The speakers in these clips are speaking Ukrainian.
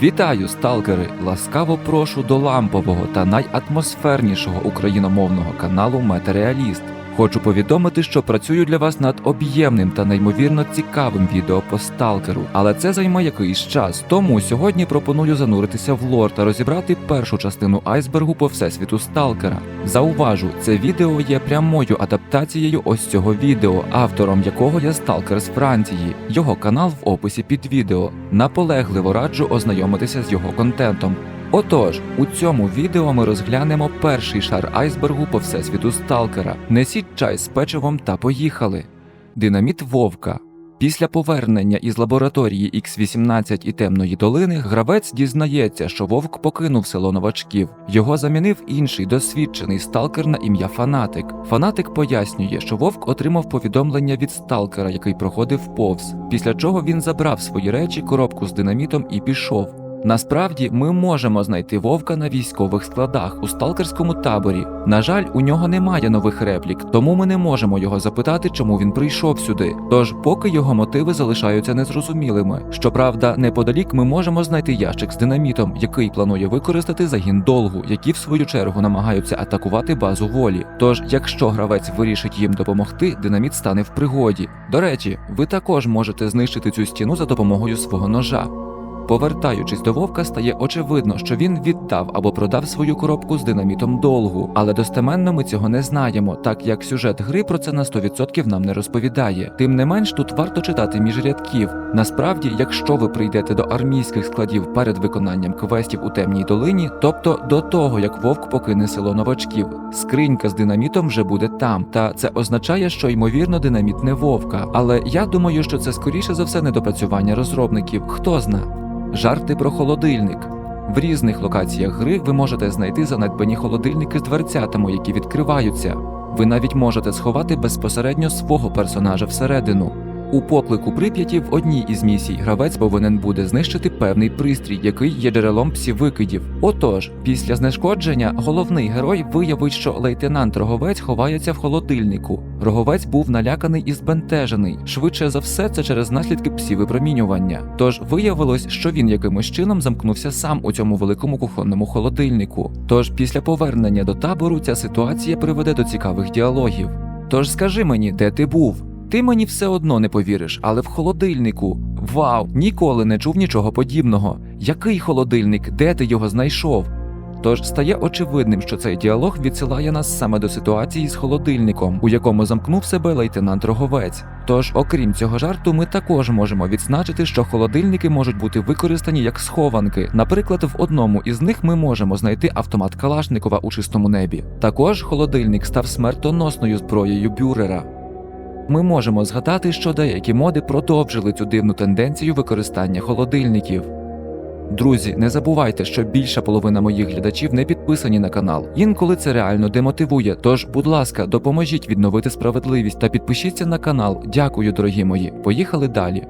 Вітаю, сталкери! Ласкаво прошу до лампового та найатмосфернішого україномовного каналу Метереаліст. Хочу повідомити, що працюю для вас над об'ємним та неймовірно цікавим відео по сталкеру, але це займе якийсь час. Тому сьогодні пропоную зануритися в лор та розібрати першу частину айсбергу по всесвіту сталкера. Зауважу, це відео є прямою адаптацією ось цього відео, автором якого є сталкер з Франції. Його канал в описі під відео. Наполегливо раджу ознайомитися з його контентом. Отож, у цьому відео ми розглянемо перший шар айсбергу по всесвіту сталкера. Несіть чай з печивом та поїхали. Динаміт Вовка. Після повернення із лабораторії X18 і темної долини гравець дізнається, що вовк покинув село новачків. Його замінив інший досвідчений сталкер на ім'я Фанатик. Фанатик пояснює, що вовк отримав повідомлення від сталкера, який проходив повз, після чого він забрав свої речі, коробку з динамітом і пішов. Насправді ми можемо знайти вовка на військових складах у сталкерському таборі. На жаль, у нього немає нових реплік, тому ми не можемо його запитати, чому він прийшов сюди. Тож, поки його мотиви залишаються незрозумілими. Щоправда, неподалік ми можемо знайти ящик з динамітом, який планує використати загін долгу, які в свою чергу намагаються атакувати базу волі. Тож, якщо гравець вирішить їм допомогти, динаміт стане в пригоді. До речі, ви також можете знищити цю стіну за допомогою свого ножа. Повертаючись до вовка, стає очевидно, що він віддав або продав свою коробку з динамітом долгу, але достеменно ми цього не знаємо, так як сюжет гри про це на 100% нам не розповідає. Тим не менш, тут варто читати між рядків. Насправді, якщо ви прийдете до армійських складів перед виконанням квестів у темній долині, тобто до того як вовк покине село новачків, скринька з динамітом вже буде там. Та це означає, що ймовірно динаміт не вовка. Але я думаю, що це скоріше за все недопрацювання розробників. Хто зна. Жарти про холодильник. В різних локаціях гри ви можете знайти занедбані холодильники з дверцятами, які відкриваються. Ви навіть можете сховати безпосередньо свого персонажа всередину. У поклику Прип'яті в одній із місій гравець повинен буде знищити певний пристрій, який є джерелом псівикидів. Отож, після знешкодження головний герой виявить, що лейтенант Роговець ховається в холодильнику. Роговець був наляканий і збентежений. Швидше за все, це через наслідки псівипромінювання. Тож виявилось, що він якимось чином замкнувся сам у цьому великому кухонному холодильнику. Тож після повернення до табору ця ситуація приведе до цікавих діалогів. Тож скажи мені, де ти був? Ти мені все одно не повіриш, але в холодильнику. Вау, ніколи не чув нічого подібного. Який холодильник? Де ти його знайшов? Тож стає очевидним, що цей діалог відсилає нас саме до ситуації з холодильником, у якому замкнув себе лейтенант Роговець. Тож, окрім цього жарту, ми також можемо відзначити, що холодильники можуть бути використані як схованки. Наприклад, в одному із них ми можемо знайти автомат Калашникова у чистому небі. Також холодильник став смертоносною зброєю бюрера. Ми можемо згадати, що деякі моди продовжили цю дивну тенденцію використання холодильників. Друзі, не забувайте, що більша половина моїх глядачів не підписані на канал. Інколи це реально демотивує. Тож, будь ласка, допоможіть відновити справедливість та підпишіться на канал. Дякую, дорогі мої. Поїхали далі.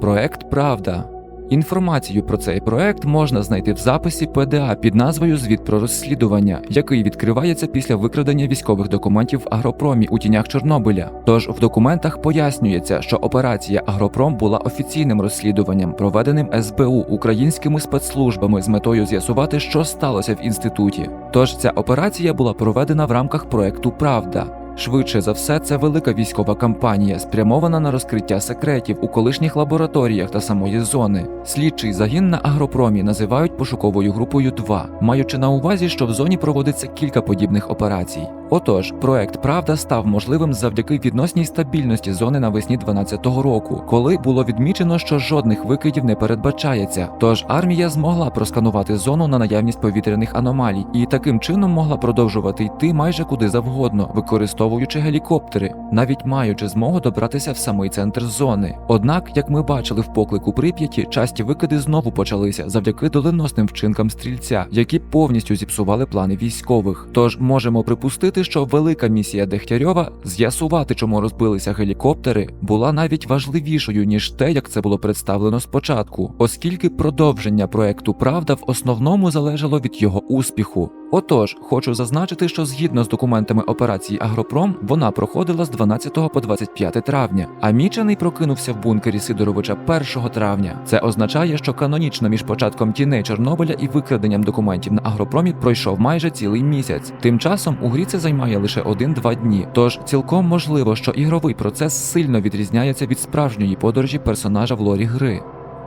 Проект Правда. Інформацію про цей проект можна знайти в записі ПДА під назвою Звіт про розслідування, який відкривається після викрадення військових документів в Агропромі у тінях Чорнобиля. Тож в документах пояснюється, що операція Агропром була офіційним розслідуванням, проведеним СБУ українськими спецслужбами з метою з'ясувати, що сталося в інституті. Тож ця операція була проведена в рамках проекту Правда. Швидше за все, це велика військова кампанія, спрямована на розкриття секретів у колишніх лабораторіях та самої зони. Слідчий загін на агропромі називають пошуковою групою 2, маючи на увазі, що в зоні проводиться кілька подібних операцій. Отож, проект Правда став можливим завдяки відносній стабільності зони навесні 12-го року, коли було відмічено, що жодних викидів не передбачається. Тож армія змогла просканувати зону на наявність повітряних аномалій і таким чином могла продовжувати йти майже куди завгодно, використовуючи гелікоптери, навіть маючи змогу добратися в самий центр зони. Однак, як ми бачили в поклику Прип'яті, часті викиди знову почалися завдяки доленосним вчинкам стрільця, які повністю зіпсували плани військових. Тож можемо припустити, що велика місія Дегтярьова з'ясувати, чому розбилися гелікоптери, була навіть важливішою ніж те, як це було представлено спочатку, оскільки продовження проекту Правда в основному залежало від його успіху. Отож, хочу зазначити, що згідно з документами операції Агропром, вона проходила з 12 по 25 травня, а мічений прокинувся в бункері Сидоровича 1 травня. Це означає, що канонічно між початком тіней Чорнобиля і викраденням документів на агропромі пройшов майже цілий місяць. Тим часом у грі це займає лише 1-2 дні. Тож цілком можливо, що ігровий процес сильно відрізняється від справжньої подорожі персонажа в лорі гри.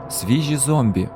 Свіжі зомбі.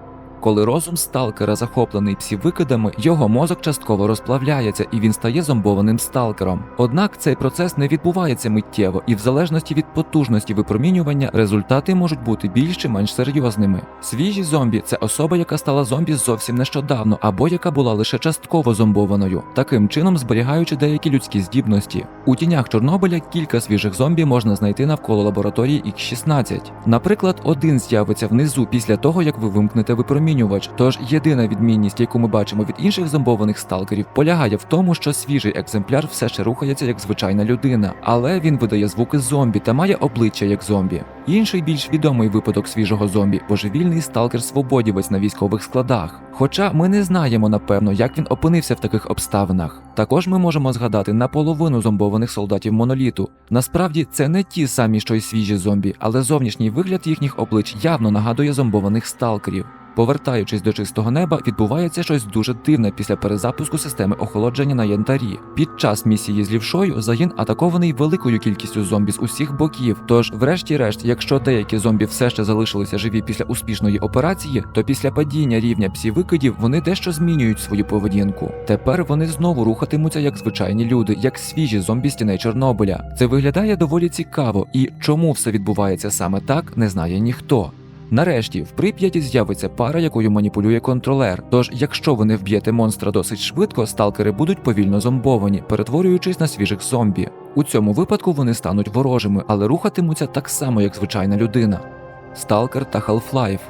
Коли розум сталкера захоплений псівикидами, його мозок частково розплавляється і він стає зомбованим сталкером. Однак цей процес не відбувається миттєво, і в залежності від потужності випромінювання результати можуть бути більш чи менш серйозними. Свіжі зомбі це особа, яка стала зомбі зовсім нещодавно, або яка була лише частково зомбованою, таким чином зберігаючи деякі людські здібності. У тінях Чорнобиля кілька свіжих зомбі можна знайти навколо лабораторії X16. Наприклад, один з'явиться внизу після того, як ви вимкнете випромінювання випромінювач. Тож єдина відмінність, яку ми бачимо від інших зомбованих сталкерів, полягає в тому, що свіжий екземпляр все ще рухається як звичайна людина, але він видає звуки зомбі та має обличчя як зомбі. Інший більш відомий випадок свіжого зомбі божевільний сталкер-свободівець на військових складах. Хоча ми не знаємо напевно, як він опинився в таких обставинах. Також ми можемо згадати наполовину зомбованих солдатів моноліту. Насправді це не ті самі, що й свіжі зомбі, але зовнішній вигляд їхніх облич явно нагадує зомбованих сталкерів. Повертаючись до чистого неба, відбувається щось дуже дивне після перезапуску системи охолодження на янтарі. Під час місії з лівшою загін атакований великою кількістю зомбі з усіх боків. Тож, врешті-решт, якщо деякі зомбі все ще залишилися живі після успішної операції, то після падіння рівня псівикидів вони дещо змінюють свою поведінку. Тепер вони знову рухатимуться як звичайні люди, як свіжі зомбі стіней Чорнобиля. Це виглядає доволі цікаво, і чому все відбувається саме так, не знає ніхто. Нарешті в Прип'яті з'явиться пара, якою маніпулює контролер. Тож, якщо ви не вб'єте монстра досить швидко, сталкери будуть повільно зомбовані, перетворюючись на свіжих зомбі. У цьому випадку вони стануть ворожими, але рухатимуться так само, як звичайна людина. Сталкер та Half-Life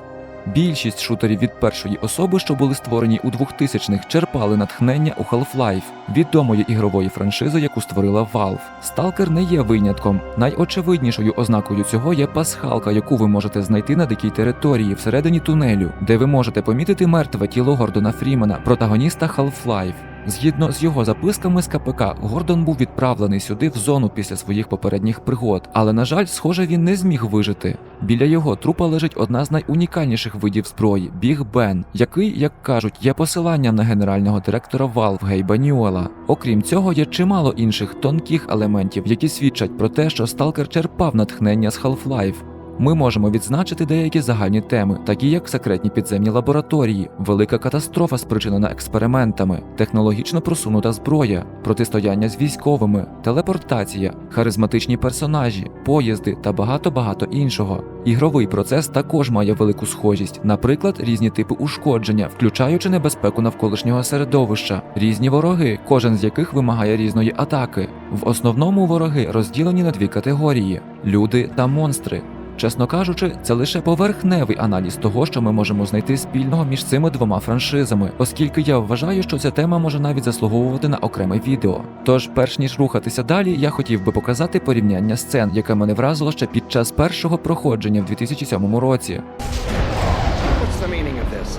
Більшість шутерів від першої особи, що були створені у 2000-х, черпали натхнення у Half-Life, відомої ігрової франшизи, яку створила Valve. Сталкер не є винятком. Найочевиднішою ознакою цього є пасхалка, яку ви можете знайти на дикій території всередині тунелю, де ви можете помітити мертве тіло Гордона Фрімена, протагоніста Half-Life. Згідно з його записками з КПК, Гордон був відправлений сюди в зону після своїх попередніх пригод, але на жаль, схоже, він не зміг вижити. Біля його трупа лежить одна з найунікальніших видів зброї Біг Бен, який, як кажуть, є посиланням на генерального директора Valve Гейба Ньюела. Окрім цього, є чимало інших тонких елементів, які свідчать про те, що сталкер черпав натхнення з Half-Life. Ми можемо відзначити деякі загальні теми, такі як секретні підземні лабораторії, велика катастрофа, спричинена експериментами, технологічно просунута зброя, протистояння з військовими, телепортація, харизматичні персонажі, поїзди та багато багато іншого. Ігровий процес також має велику схожість, наприклад, різні типи ушкодження, включаючи небезпеку навколишнього середовища, різні вороги, кожен з яких вимагає різної атаки. В основному вороги розділені на дві категорії: люди та монстри. Чесно кажучи, це лише поверхневий аналіз того, що ми можемо знайти спільного між цими двома франшизами, оскільки я вважаю, що ця тема може навіть заслуговувати на окреме відео. Тож, перш ніж рухатися далі, я хотів би показати порівняння сцен, яке мене вразило ще під час першого проходження в 2007 році. What's the meaning of this?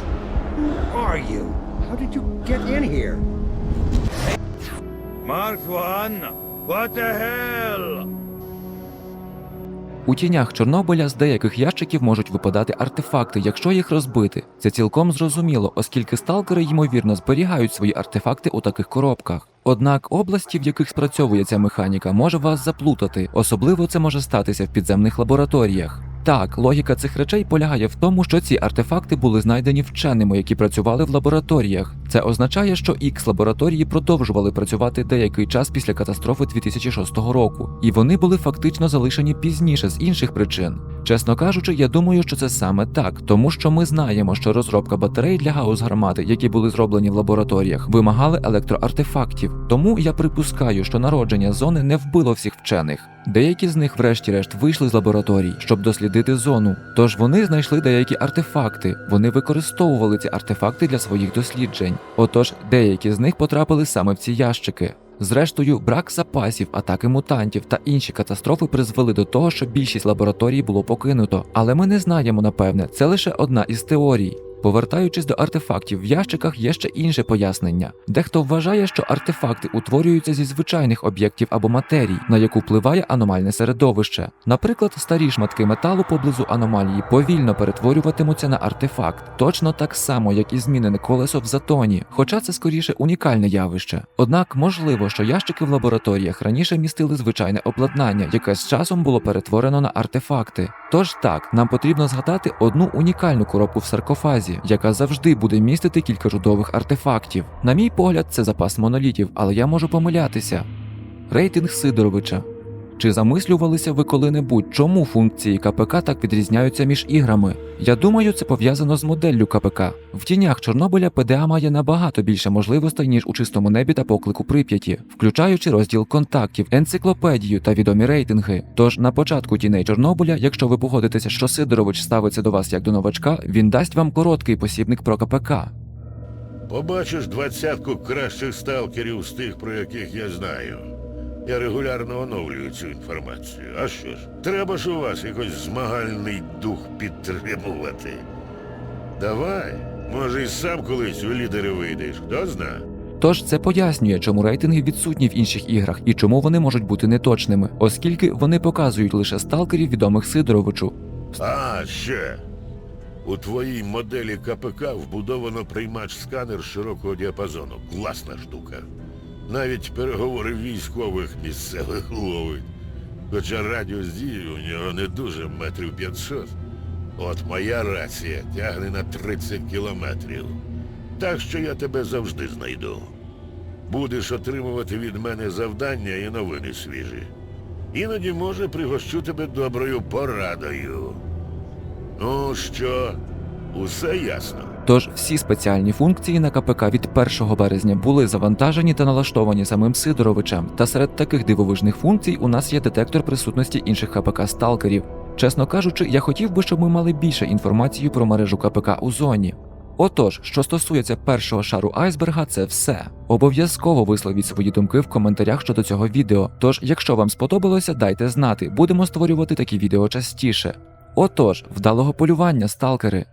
У тінях Чорнобиля з деяких ящиків можуть випадати артефакти, якщо їх розбити. Це цілком зрозуміло, оскільки сталкери ймовірно зберігають свої артефакти у таких коробках. Однак області, в яких спрацьовує ця механіка, може вас заплутати, особливо це може статися в підземних лабораторіях. Так, логіка цих речей полягає в тому, що ці артефакти були знайдені вченими, які працювали в лабораторіях. Це означає, що X лабораторії продовжували працювати деякий час після катастрофи 2006 року, і вони були фактично залишені пізніше з інших причин. Чесно кажучи, я думаю, що це саме так, тому що ми знаємо, що розробка батарей для гаус гармати, які були зроблені в лабораторіях, вимагали електроартефактів. Тому я припускаю, що народження зони не вбило всіх вчених. Деякі з них, врешті-решт, вийшли з лабораторій, щоб дослідити зону. Тож вони знайшли деякі артефакти. Вони використовували ці артефакти для своїх досліджень. Отож, деякі з них потрапили саме в ці ящики. Зрештою, брак запасів, атаки мутантів та інші катастрофи призвели до того, що більшість лабораторій було покинуто. Але ми не знаємо напевне, це лише одна із теорій. Повертаючись до артефактів в ящиках, є ще інше пояснення. Дехто вважає, що артефакти утворюються зі звичайних об'єктів або матерій, на яку впливає аномальне середовище. Наприклад, старі шматки металу поблизу аномалії повільно перетворюватимуться на артефакт, точно так само, як і змінене колесо в затоні, хоча це скоріше унікальне явище. Однак можливо, що ящики в лабораторіях раніше містили звичайне обладнання, яке з часом було перетворено на артефакти. Тож так, нам потрібно згадати одну унікальну коробку в саркофазі, яка завжди буде містити кілька чудових артефактів. На мій погляд, це запас монолітів, але я можу помилятися. Рейтинг Сидоровича. Чи замислювалися ви коли-небудь, чому функції КПК так відрізняються між іграми? Я думаю, це пов'язано з моделлю КПК. В тінях Чорнобиля ПДА має набагато більше можливостей, ніж у чистому небі та поклику Прип'яті, включаючи розділ контактів, енциклопедію та відомі рейтинги. Тож на початку тіней Чорнобиля, якщо ви погодитеся, що Сидорович ставиться до вас як до новачка, він дасть вам короткий посібник про КПК. Побачиш двадцятку кращих сталкерів з тих, про яких я знаю. Я регулярно оновлюю цю інформацію. А що ж, треба ж у вас якось змагальний дух підтримувати. Давай, може, і сам колись у лідери вийдеш, хто зна. Тож це пояснює, чому рейтинги відсутні в інших іграх і чому вони можуть бути неточними, оскільки вони показують лише сталкерів відомих Сидоровичу. А, ще. У твоїй моделі КПК вбудовано приймач-сканер широкого діапазону. Класна штука. Навіть переговори військових місцевих ловить. Хоча радіус дії у нього не дуже метрів 500. От моя рація тягне на 30 кілометрів. Так що я тебе завжди знайду. Будеш отримувати від мене завдання і новини свіжі. Іноді, може, пригощу тебе доброю порадою. Ну що, усе ясно? Тож всі спеціальні функції на КПК від 1 березня були завантажені та налаштовані самим Сидоровичем. Та серед таких дивовижних функцій у нас є детектор присутності інших КПК сталкерів. Чесно кажучи, я хотів би, щоб ми мали більше інформації про мережу КПК у зоні. Отож, що стосується першого шару айсберга, це все. Обов'язково висловіть свої думки в коментарях щодо цього відео. Тож, якщо вам сподобалося, дайте знати, будемо створювати такі відео частіше. Отож, вдалого полювання, сталкери!